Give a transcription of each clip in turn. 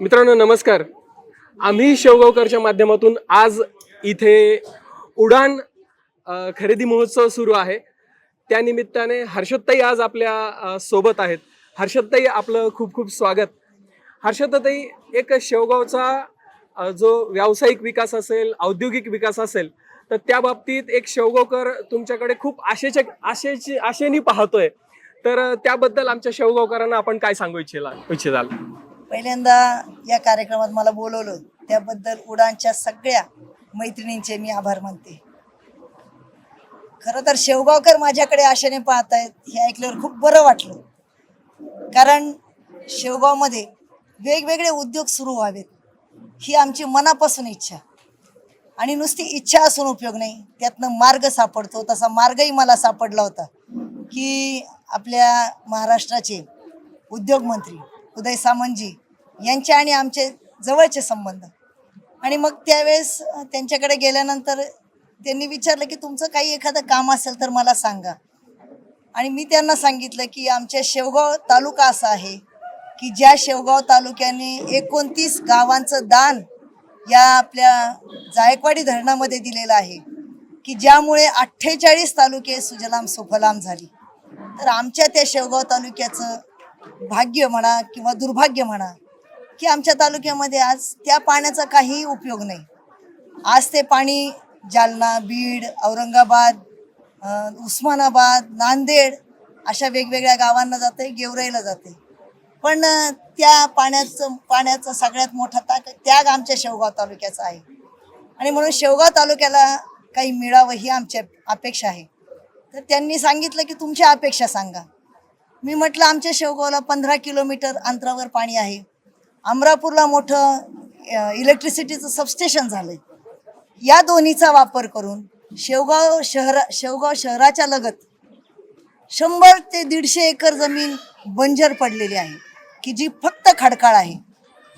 मित्रांनो नमस्कार. आम्ही शेवगावकरच्या माध्यमातून आज इथे उडान खरेदी महोत्सव सुरू आहे. त्या निमित्ताने हर्षदताई आज आपल्यासोबत आहेत. हर्षदताई आपलं खूप खूप स्वागत. हर्षदताई एक शेवगावचा जो व्यावसायिक विकास असेल औद्योगिक विकास असेल तर त्या बाबतीत एक शेवगावकर तुमच्याकडे खूप आशेच्या आशेची आशेने पाहतोय. तर त्याबद्दल आमच्या शेवगावकरांना आपण काय सांगू इच्छिला इच्छिताल? पहिल्यांदा या कार्यक्रमात मला बोलवलं त्याबद्दल उडानच्या सगळ्या मैत्रिणींचे मी आभार मानते. खरं तर शेवगावकर माझ्याकडे आशेने पाहत आहेत हे ऐकल्यावर खूप बरं वाटलं. कारण शेवगावमध्ये वेगवेगळे उद्योग सुरू व्हावेत ही आमची मनापासून इच्छा. आणि नुसती इच्छा असून उपयोग नाही त्यातनं मार्ग सापडतो तसा मार्गही मला सापडला होता की आपल्या महाराष्ट्राचे उद्योगमंत्री उदय सामंतजी यांचे आणि आमचे जवळचे संबंध. आणि मग त्यावेळेस त्यांच्याकडे गेल्यानंतर त्यांनी विचारलं की तुमचं काही एखादं काम असेल तर मला सांगा. आणि मी त्यांना सांगितलं की आमच्या शेवगाव तालुका असा आहे की ज्या शेवगाव तालुक्याने एकोणतीस गावांचं दान या आपल्या जायकवाडी धरणामध्ये दिलेलं आहे की ज्यामुळे अठ्ठेचाळीस तालुके सुजलाम सुफलाम झाली. तर आमच्या त्या शेवगाव तालुक्याचं भाग्य म्हणा किंवा दुर्भाग्य म्हणा की आमच्या तालुक्यामध्ये आज त्या पाण्याचा काही उपयोग नाही. आज ते पाणी जालना बीड औरंगाबाद उस्मानाबाद नांदेड अशा वेगवेगळ्या गावांना जाते गेवराईला जाते. पण त्या पाण्याचं पाण्याचा सगळ्यात मोठा ताक त्याग आमच्या शेवगाव तालुक्याचा आहे. आणि म्हणून शेवगाव तालुक्याला काही मिळावं ही आमची अपेक्षा आहे. तर त्यांनी सांगितलं की तुमच्या अपेक्षा सांगा. मी म्हटलं आमच्या शेवगावला पंधरा किलोमीटर अंतरावर पाणी आहे. अमरापूरला मोठं इलेक्ट्रिसिटीचं सबस्टेशन झालं आहे या दोन्हीचा वापर करून शेवगाव शहरा शेवगाव शहराच्या लगत शंभर ते दीडशे एकर जमीन बंजर पडलेली आहे की जी फक्त खडकाळ आहे.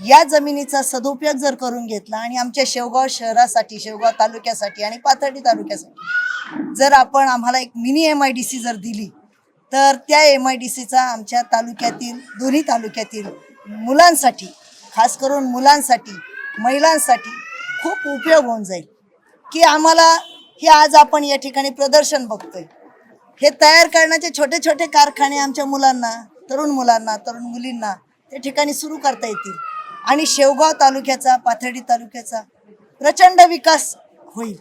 या जमिनीचा सदुपयोग जर करून घेतला आणि आमच्या शेवगाव शहरासाठी शेवगाव तालुक्यासाठी आणि पाथर्डी तालुक्यासाठी जर आपण आम्हाला एक mini M I D C जर दिली तर त्या एम आय डी सीचा आमच्या तालुक्यातील दोन्ही तालुक्यातील मुलांसाठी खास करून मुलांसाठी महिलांसाठी खूप उपयोग होऊन जाईल. की आम्हाला हे आज आपण या ठिकाणी प्रदर्शन बघतोय. हे तयार करण्याचे छोटे छोटे कारखाने आमच्या मुलांना तरुण मुलांना तरुण मुलींना त्या ठिकाणी सुरू करता येतील. आणि शेवगाव तालुक्याचा पाथर्डी तालुक्याचा प्रचंड विकास होईल.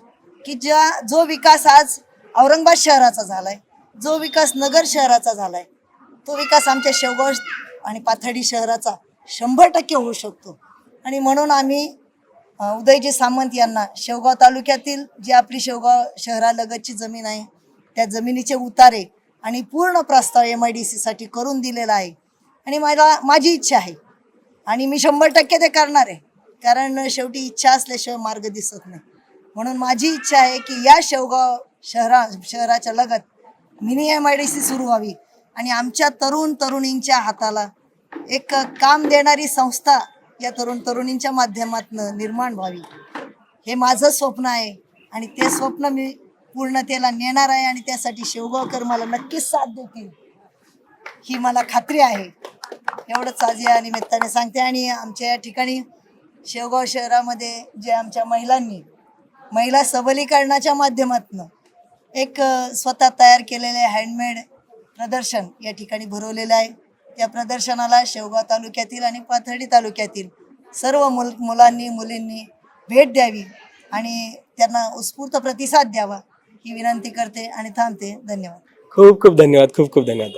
की ज्या जो विकास आज औरंगाबाद शहराचा झाला आहे जो विकास नगर शहराचा झालाय तो विकास आमच्या शेवगाव आणि पाथर्डी शहराचा शंभर टक्के होऊ शकतो. आणि म्हणून आम्ही उदयजी सामंत यांना शेवगाव तालुक्यातील जी आपली शेवगाव शहरालगतची जमीन आहे त्या जमिनीचे उतारे आणि पूर्ण प्रस्ताव एम आय डी सीसाठी करून दिलेला आहे. आणि मला माझी इच्छा आहे. आणि मी शंभर टक्के ते करणार आहे. कारण शेवटी इच्छा असल्याशिवाय मार्ग दिसत नाही. म्हणून माझी इच्छा आहे की या शेवगाव शहरा शहराच्या लगत mini M I D C सुरू व्हावी. आणि आमच्या तरुण तरुणींच्या हाताला एक काम देणारी संस्था या तरुण तरुणींच्या माध्यमातून निर्माण व्हावी. हे माझं स्वप्न आहे. आणि ते स्वप्न मी पूर्णतेला नेणार आहे आणि त्यासाठी शेवगावकर मला नक्कीच साथ देतील. ही मला खात्री आहे. एवढंच आज या निमित्ताने सांगते. आणि आमच्या या ठिकाणी शेवगाव शहरामध्ये जे आमच्या महिलांनी महिला सबलीकरणाच्या माध्यमातून एक स्वतः तयार केलेले हँडमेड प्रदर्शन या ठिकाणी भरवलेलं आहे. त्या प्रदर्शनाला शेवगाव तालुक्यातील आणि पाथर्डी तालुक्यातील सर्व मुल मुलांनी मुलींनी भेट द्यावी आणि त्यांना उत्स्फूर्त प्रतिसाद द्यावा ही विनंती करते आणि थांबते. धन्यवाद. खूप खूप धन्यवाद खूप खूप धन्यवाद